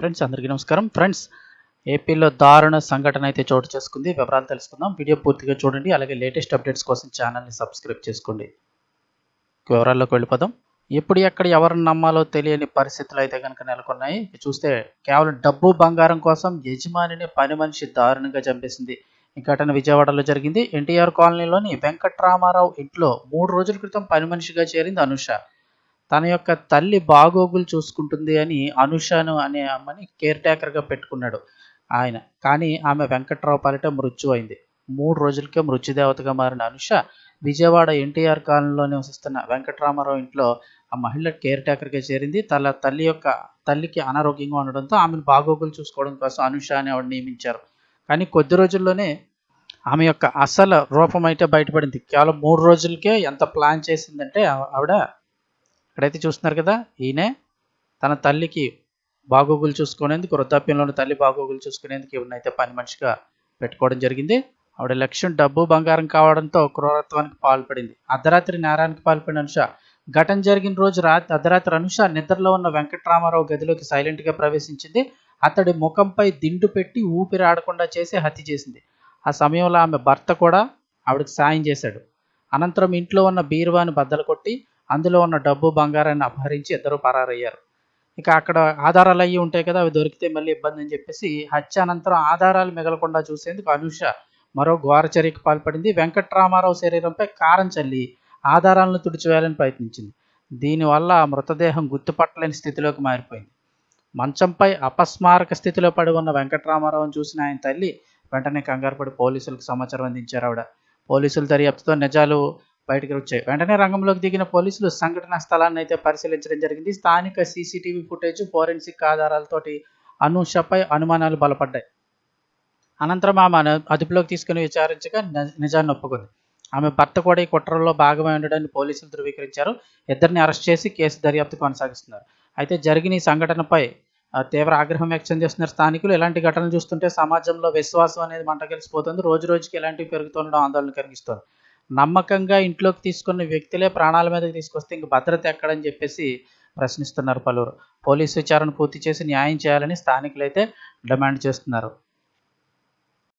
Friends అందరికీ నమస్కారం. Friends ఏపీలో దారుణ సంఘటన అయితే చోటు చేసుకుంది. వివరాలు తెలుసుకుందాం. వీడియో పూర్తిగా చూడండి. అలాగే లేటెస్ట్ అప్డేట్స్ కోసం ఛానల్ని సబ్స్క్రైబ్ చేసుకోండి. వివరాల్లోకి వెళ్ళిపోదాం. ఎప్పుడు ఎక్కడ ఎవరిని నమ్మాలో తెలియని పరిస్థితులు అయితే కనుక నెలకొన్నాయి. చూస్తే కేవలం డబ్బు బంగారం కోసం యజమానిని పని మనిషి దారుణంగా చంపేసింది. ఈ ఘటన విజయవాడలో జరిగింది. ఎన్టీఆర్ కాలనీలోని వెంకట్రామారావు ఇంట్లో మూడు రోజుల క్రితం పని మనిషిగా చేరింది అనుష. తన యొక్క తల్లి బాగోగులు చూసుకుంటుంది అని అనుషను అనే అమ్మని కేర్ టేకర్గా పెట్టుకున్నాడు ఆయన. కానీ ఆమె వెంకట్రావు పాలిట మృత్యు అయింది మూడు రోజులకే మృత్యుదేవతగా మారిన అనుష విజయవాడ ఎన్టీఆర్ కాలంలో నివసిస్తున్న వెంకట్రామారావు ఇంట్లో ఆ మహిళ కేర్ టేకర్గా చేరింది. తన తల్లి యొక్క తల్లికి అనారోగ్యంగా ఉండడంతో ఆమెను బాగోగులు చూసుకోవడం కోసం అనుష అనే ఆవిడ నియమించారు. కానీ కొద్ది రోజుల్లోనే ఆమె యొక్క అసలు రూపం అయితే బయటపడింది. కేవలం మూడు రోజులకే ఎంత ప్లాన్ చేసిందంటే ఆవిడ ఇక్కడైతే చూస్తున్నారు కదా ఈయనే తన తల్లికి బాగోగులు చూసుకునేందుకు వృద్ధాప్యంలోని తల్లి బాగోగులు చూసుకునేందుకు ఈవిడనైతే పని మనిషిగా పెట్టుకోవడం జరిగింది. ఆవిడ లక్ష్యం డబ్బు బంగారం కావడంతో క్రూరత్వానికి పాల్పడింది. అర్ధరాత్రి నేరానికి పాల్పడిన అనుష ఘటన జరిగిన రోజు రాత్రి అర్ధరాత్రి అనుష నిద్రలో ఉన్న వెంకట్రామారావు గదిలోకి సైలెంట్గా ప్రవేశించింది. అతడి ముఖంపై దిండు పెట్టి ఊపిరి ఆడకుండా చేసి హత్య చేసింది. ఆ సమయంలో ఆమె భర్త కూడా ఆవిడకి సాయం చేశాడు. అనంతరం ఇంట్లో ఉన్న బీరువాని బద్దలు కొట్టి అందులో ఉన్న డబ్బు బంగారాన్ని అపహరించి ఇద్దరు పరారయ్యారు. ఇక అక్కడ ఆధారాలు అయ్యి ఉంటాయి కదా అవి దొరికితే మళ్ళీ ఇబ్బంది అని చెప్పేసి హత్య అనంతరం ఆధారాలు మిగలకుండా చూసేందుకు అనుష మరో ఘోర చర్యకు పాల్పడింది. వెంకట్రామారావు శరీరంపై కారం చల్లి ఆధారాలను తుడిచివేయాలని ప్రయత్నించింది. దీనివల్ల మృతదేహం గుర్తుపట్టలేని స్థితిలోకి మారిపోయింది. మంచంపై అపస్మారక స్థితిలో పడి ఉన్న వెంకట్రామారావును చూసిన ఆయన తల్లి వెంటనే కంగారుపడి పోలీసులకు సమాచారం అందించారు ఆవిడ. పోలీసుల దర్యాప్తుతో నిజాలు బయటకు వచ్చాయి. వెంటనే రంగంలోకి దిగిన పోలీసులు సంఘటన స్థలాన్ని అయితే పరిశీలించడం జరిగింది. స్థానిక సీసీటీవీ ఫుటేజ్ ఫోరెన్సిక్ ఆధారాలతోటి అనూషపై అనుమానాలు బలపడ్డాయి. అనంతరం ఆమె అదుపులోకి తీసుకుని విచారించగా నిజాన్ని ఒప్పుకుంది. ఆమె భర్త కూడా ఈ కుట్రలో భాగమై ఉండడాన్ని పోలీసులు ధృవీకరించారు. ఇద్దరిని అరెస్ట్ చేసి కేసు దర్యాప్తు కొనసాగిస్తున్నారు. అయితే జరిగిన ఈ సంఘటనపై తీవ్ర ఆగ్రహం వ్యక్తం చేస్తున్నారు స్థానికులు. ఇలాంటి ఘటనలు చూస్తుంటే సమాజంలో విశ్వాసం అనేది మంట కలిసిపోతుంది రోజు రోజుకి ఇలాంటివి పెరుగుతుండడం ఆందోళన కలిగిస్తుంది. నమ్మకంగా ఇంట్లోకి తీసుకున్న వ్యక్తులే ప్రాణాల మీదకి తీసుకొస్తే ఇంక భద్రత ఎక్కడని చెప్పేసి ప్రశ్నిస్తున్నారు పలువురు. పోలీసు విచారణ పూర్తి చేసి న్యాయం చేయాలని స్థానికులైతే డిమాండ్ చేస్తున్నారు.